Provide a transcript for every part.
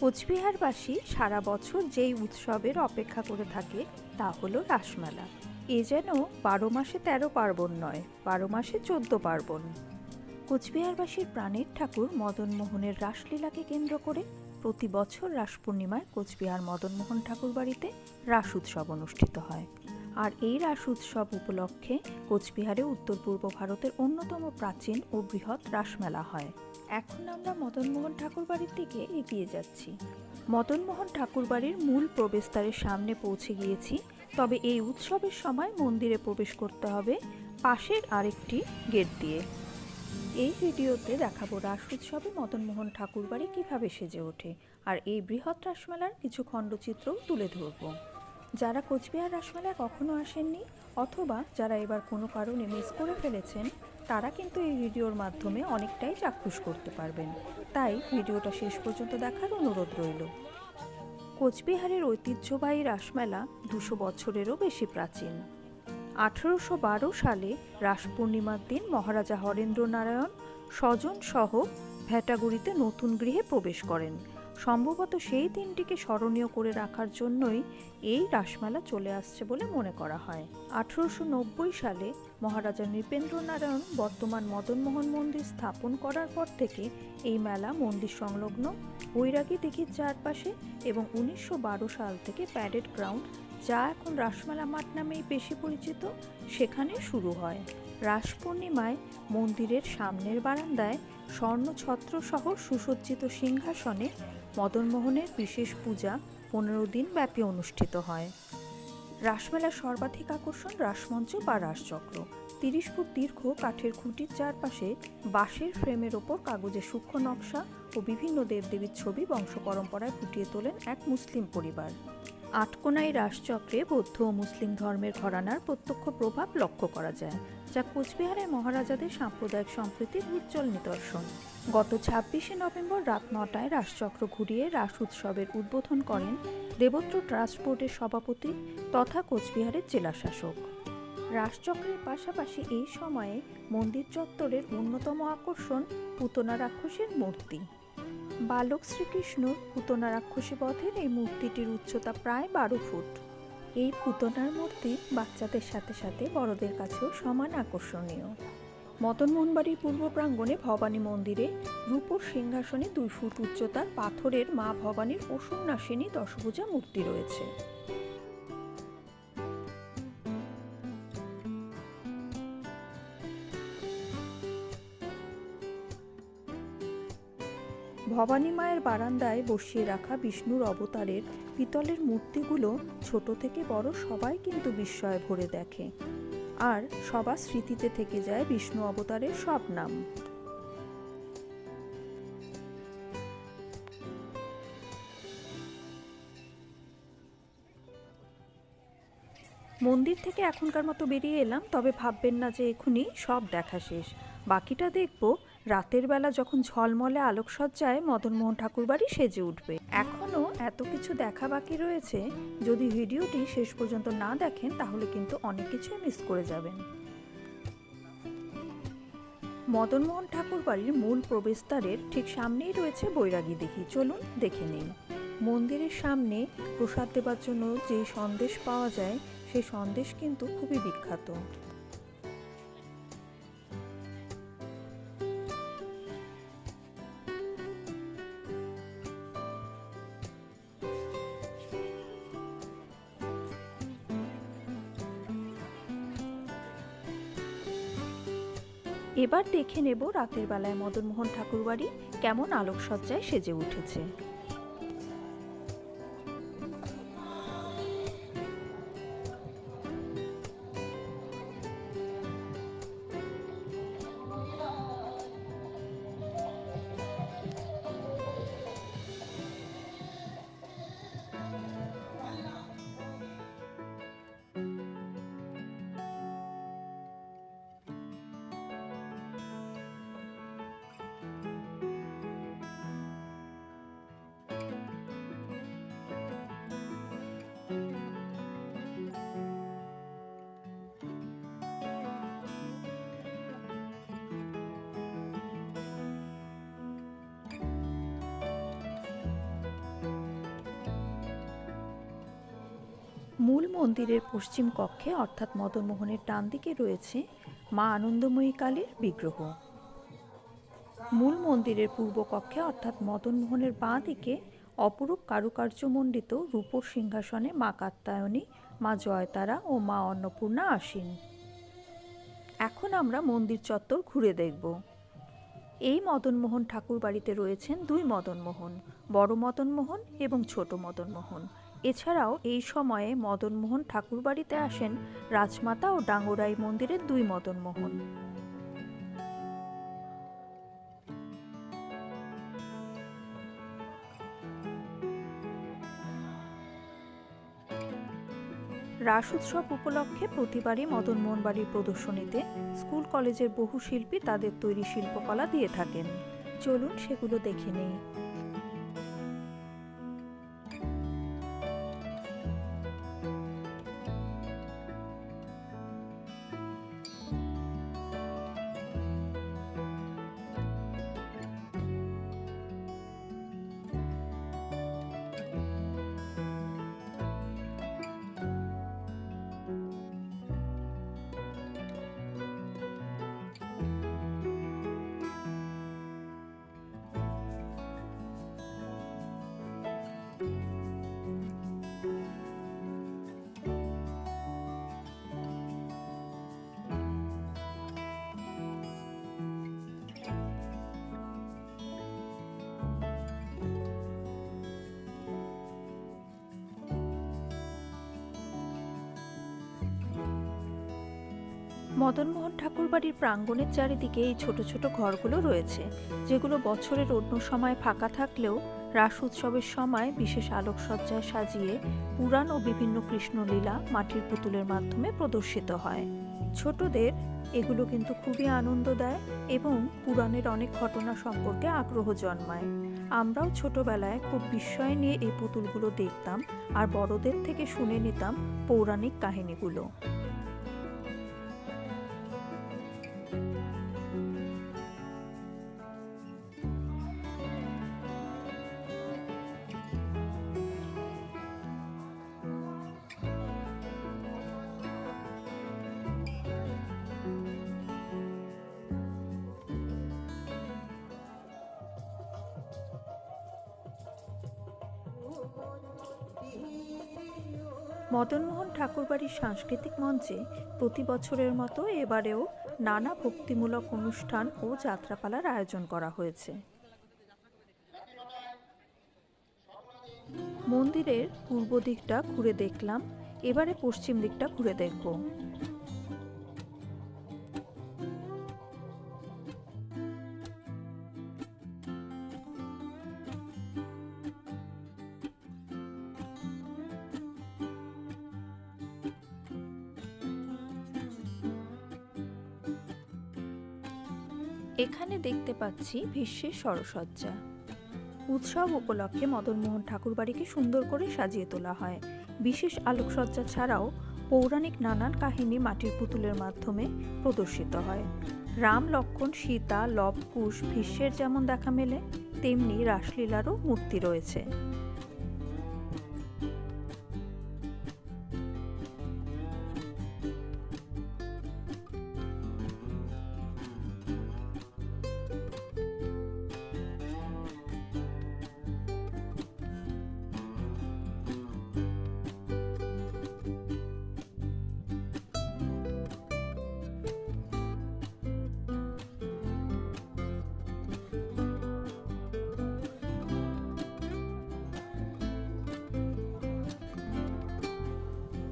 কোচবিহারবাসী সারা বছর যেই উৎসবের অপেক্ষা করে থাকে তা হলো রাসমেলা। এ যেন বারো মাসে তেরো পার্বণ নয়, বারো মাসে চোদ্দ পার্বণ। কোচবিহারবাসীর প্রাণের ঠাকুর মদনমোহনের রাসলীলাকে কেন্দ্র করে প্রতি বছর রাস পূর্ণিমায় কোচবিহার মদনমোহন ঠাকুর বাড়িতে রাস উৎসব অনুষ্ঠিত হয়। আর এই রাস উৎসব উপলক্ষে কোচবিহারে উত্তর পূর্ব ভারতের অন্যতম প্রাচীন ও বৃহৎ রাসমেলা হয়। এখন আমরা মদনমোহন ঠাকুর বাড়ির দিকে এগিয়ে যাচ্ছি। মদনমোহন ঠাকুর বাড়ির মূল প্রবেশদ্বারের সামনে পৌঁছে গিয়েছি, তবে এই উৎসবের সময় মন্দিরে প্রবেশ করতে হবে পাশের আরেকটি গেট দিয়ে। এই ভিডিওতে দেখাবো রাস উৎসবে মদনমোহন ঠাকুর বাড়ি কীভাবে সেজে ওঠে আর এই বৃহৎ রাসমেলার কিছু খণ্ডচিত্রও তুলে ধরবো। যারা কোচবিহার রাসমেলায় কখনো আসেননি অথবা যারা এবার কোনো কারণে মিস করে ফেলেছেন তারা কিন্তু এই ভিডিওর মাধ্যমে অনেকটাই চাক্ষুষ করতে পারবেন। তাই ভিডিওটা শেষ পর্যন্ত দেখার অনুরোধ রইল। কোচবিহারের ঐতিহ্যবাহী রাসমেলা দুশো বছরেরও বেশি প্রাচীন। আঠেরোশো বারো সালে রাস পূর্ণিমার দিন মহারাজা হরেন্দ্র নারায়ণ স্বজন সহ ভেটাগুড়িতে নতুন গৃহে প্রবেশ করেন। সম্ভবত সেই দিনটিকে স্মরণীয় করে রাখার জন্যই এই রাসমেলা চলে আসছে বলে মনে করা হয়। আঠেরোশো নব্বই সালে মহারাজা নৃপেন্দ্র নারায়ণ বর্তমান মদনমোহন মন্দির স্থাপন করার পর থেকে এই মেলা মন্দির সংলগ্ন বৈরাগী দিঘির চারপাশে এবং উনিশশো বারো সাল থেকে প্যারেড গ্রাউন্ড, যা এখন রাসমেলা মাঠ নামেই বেশি পরিচিত, সেখানে শুরু হয়। রাস পূর্ণিমায় মন্দিরের সামনের বারান্দায় স্বর্ণ ছত্রসহ সুসজ্জিত সিংহাসনে মদনমোহনের বিশেষ পূজা পনেরো দিন ব্যাপী অনুষ্ঠিত হয়। রাসমেলার সর্বাধিক আকর্ষণ রাসমঞ্চ বা রাসচক্র। তিরিশ ফুট দীর্ঘ কাঠের খুঁটির চারপাশে বাঁশের ফ্রেমের ওপর কাগজে সূক্ষ্ম নকশা ও বিভিন্ন দেবদেবীর ছবি বংশ পরম্পরায় ফুটিয়ে তোলেন এক মুসলিম পরিবার। আটকোনাই রাসচক্রে বৌদ্ধ ও মুসলিম ধর্মের ঘরানার প্রত্যক্ষ প্রভাব লক্ষ্য করা যায়, যা কোচবিহারের মহারাজাদের সাম্প্রদায়িক সম্প্রীতির উজ্জ্বল নিদর্শন। গত ছাব্বিশে নভেম্বর রাত নটায় রাসচক্র ঘুরিয়ে রাস উৎসবের উদ্বোধন করেন দেবত্র ট্রাস্ট বোর্ডের সভাপতি তথা কোচবিহারের জেলাশাসক। রাসচক্রের পাশাপাশি এই সময়ে মন্দির চত্বরের অন্যতম আকর্ষণ পুতনা রাক্ষসের মূর্তি। বালক শ্রীকৃষ্ণ পুতনা রাক্ষসী বধের এই মূর্তিটির উচ্চতা প্রায় বারো ফুট। এই পুতনার মূর্তি বাচ্চাদের সাথে সাথে বড়দের কাছেও সমান আকর্ষণীয়। মদন মোহনবাড়ির পূর্ব প্রাঙ্গণে ভবানী মন্দিরে রূপোর সিংহাসনে দুই ফুট উচ্চতার পাথরের মা ভবানীর অসুন্নাসিনী দশভুজা মূর্তি রয়েছে। ভবানী মায়ের বারান্দায় বসিয়ে রাখা বিষ্ণুর অবতারের পিতলের মূর্তিগুলো ছোট থেকে বড় সবাই কিন্তু বিস্ময়ে ভরে দেখে। আর সবার স্মৃতিতে থেকে যায় বিষ্ণু অবতারের সব নাম। মন্দির থেকে এখনকার মতো বেরিয়ে এলাম, তবে ভাববেন না যে এখনই সব দেখা শেষ। বাকিটা দেখব রাতের বেলা যখন ঝলমলে আলোকসজ্জায় মদনমোহন ঠাকুর বাড়ি সেজে উঠবে। এখনও এত কিছু দেখা বাকি রয়েছে, যদি ভিডিওটি শেষ পর্যন্ত না দেখেন, তাহলে কিন্তু অনেক কিছুই মিস করে যাবেন। মদনমোহন ঠাকুর বাড়ির মূল প্রবেশদ্বারের ঠিক সামনেই রয়েছে বৈরাগী দেখি চলুন দেখে নিন মন্দিরের সামনে প্রসাদ দেবার জন্য যে সন্দেশ পাওয়া যায় সেই সন্দেশ কিন্তু খুবই বিখ্যাত। দেখে নেব রাতের বেলায় মদনমোহন ঠাকুরবাড়ি কেমন আলোকসজ্জায় সেজে উঠেছে। মূল মন্দিরের পশ্চিম কক্ষে, অর্থাৎ মদনমোহনের ডান দিকে রয়েছে মা আনন্দময়ী কালীর বিগ্রহ। মূল মন্দিরের পূর্ব কক্ষে, অর্থাৎ মদনমোহনের বাঁ দিকে, অপরূপ কারুকার্যমণ্ডিত রূপোর সিংহাসনে মা কাত্যায়নী, মা জয়তারা ও মা অন্নপূর্ণা আসীন। এখন আমরা মন্দির চত্বর ঘুরে দেখব। এই মদনমোহন ঠাকুর বাড়িতে রয়েছেন দুই মদনমোহন, বড় মদনমোহন এবং ছোট মদনমোহন। এছাড়াও এই সময়ে মদনমোহন ঠাকুর বাড়িতে আসেন রাজমাতা ও ডাঙ্গরাই মন্দিরের দুই মদনমোহন। রাস উৎসব উপলক্ষে প্রতিবারই মদনমোহন বাড়ির প্রদর্শনীতে স্কুল কলেজের বহু শিল্পী তাদের তৈরি শিল্পকলা দিয়ে থাকেন। চলুন সেগুলো দেখে নেই। মদনমোহন ঠাকুর বাড়ির প্রাঙ্গণের চারিদিকে এই ছোট ছোট ঘরগুলো রয়েছে, যেগুলো বছরের অন্য সময় ফাঁকা থাকলেও রাস উৎসবের সময় বিশেষ আলোকসজ্জায় সাজিয়ে পুরাণ ও বিভিন্ন কৃষ্ণলীলা মাটির পুতুলের মাধ্যমে প্রদর্শিত হয়। ছোটদের এগুলো কিন্তু খুবই আনন্দ দেয় এবং পুরাণের অনেক ঘটনা সম্পর্কে আগ্রহ জন্মায়। আমরাও ছোটবেলায় খুব বিস্ময় নিয়ে এই পুতুলগুলো দেখতাম আর বড়দের থেকে শুনে নিতাম পৌরাণিক কাহিনীগুলো। মদনমোহন ঠাকুরবাড়ির সাংস্কৃতিক মঞ্চে প্রতি বছরের মতো এবারেও নানা ভক্তিমূলক অনুষ্ঠান ও যাত্রাপালার আয়োজন করা হয়েছে। মন্দিরের পূর্ব দিকটা ঘুরে দেখলাম, এবারে পশ্চিম দিকটা ঘুরে দেখব। এখানে দেখতে পাচ্ছি ভীষ্মের সরসজ্জা উৎসব উপলক্ষে মদনমোহন ঠাকুরবাড়িকে সুন্দর করে সাজিয়ে তোলা হয়। বিশেষ আলোকসজ্জা ছাড়াও পৌরাণিক নানান কাহিনী মাটির পুতুলের মাধ্যমে প্রদর্শিত হয়। রাম, লক্ষণ, সীতা, লব, কুশ, ভীষ্মের যেমন দেখা মেলে, তেমনি রাসলীলারও মূর্তি রয়েছে।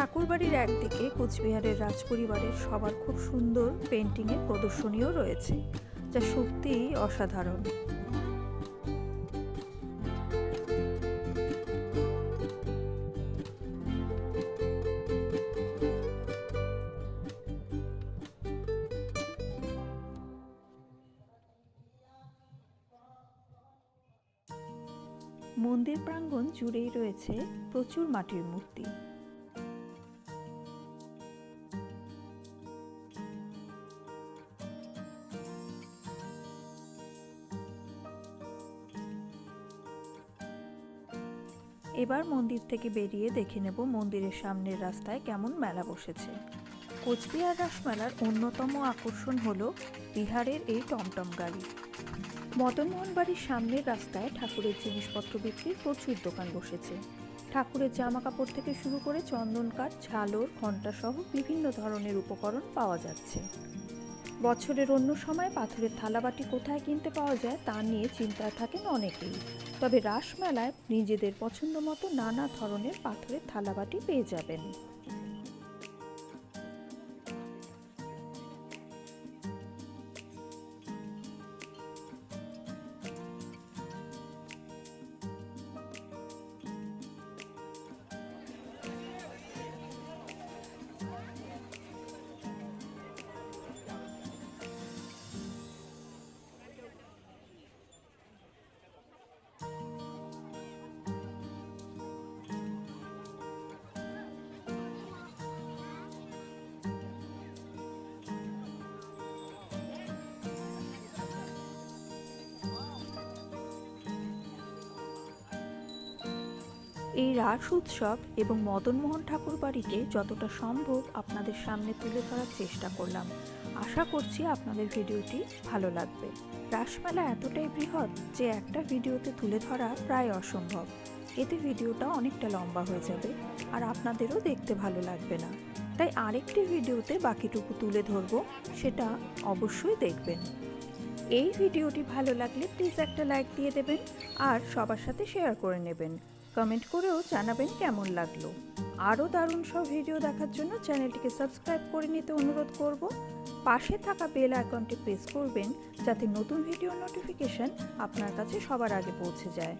ঠাকুরবাড়ির একদিকে কোচবিহারের রাজপরিবারের সবার খুব সুন্দর পেন্টিংয়ের প্রদর্শনীও রয়েছে, যা সত্যিই অসাধারণ। মন্দির প্রাঙ্গণ জুড়েই রয়েছে প্রচুর মাটির মূর্তি। এবার মন্দির থেকে বেরিয়ে দেখে নেব মন্দিরের সামনের রাস্তায় কেমন মেলা বসেছে। কোচবিহার রাসমেলার অন্যতম আকর্ষণ হলো বিহারের এই টমটম গাড়ি। মদনমোহন বাড়ির সামনের রাস্তায় ঠাকুরের জিনিসপত্র বিক্রির প্রচুর দোকান বসেছে। ঠাকুরের জামা কাপড় থেকে শুরু করে চন্দন কাঠ, ঝালর ঘণ্টা সহ বিভিন্ন ধরনের উপকরণ পাওয়া যাচ্ছে। বছরের অন্য সময় পাথরের থালাবাটি কোথায় কিনতে পাওয়া যায় তা নিয়ে চিন্তায় থাকেন অনেকেই। তবে রাসমেলায় নিজেদের পছন্দ মতো নানা ধরনের পাথরের থালাবাটি পেয়ে যাবেন। এই রাস উৎসব এবং মদনমোহন ঠাকুর বাড়িকে যতটা সম্ভব আপনাদের সামনে তুলে ধরার চেষ্টা করলাম। আশা করছি আপনাদের ভিডিওটি ভালো লাগবে। রাসমেলা এতটাই বৃহৎ যে একটা ভিডিওতে তুলে ধরা প্রায় অসম্ভব। এতে ভিডিওটা অনেকটা লম্বা হয়ে যাবে আর আপনাদেরও দেখতে ভালো লাগবে না। তাই আরেকটি ভিডিওতে বাকিটুকু তুলে ধরবো, সেটা অবশ্যই দেখবেন। এই ভিডিওটি ভালো লাগলে প্লিজ একটা লাইক দিয়ে দেবেন আর সবার সাথে শেয়ার করে নেবেন। কমেন্ট করেও জানাবেন কেমন লাগল। আরও দারুণ সব ভিডিও দেখার জন্য চ্যানেলটিকে সাবস্ক্রাইব করে নিতে অনুরোধ করব। পাশে থাকা বেল আইকনটি প্রেস করবেন যাতে নতুন ভিডিও নোটিফিকেশন আপনার কাছে সবার আগে পৌঁছে যায়।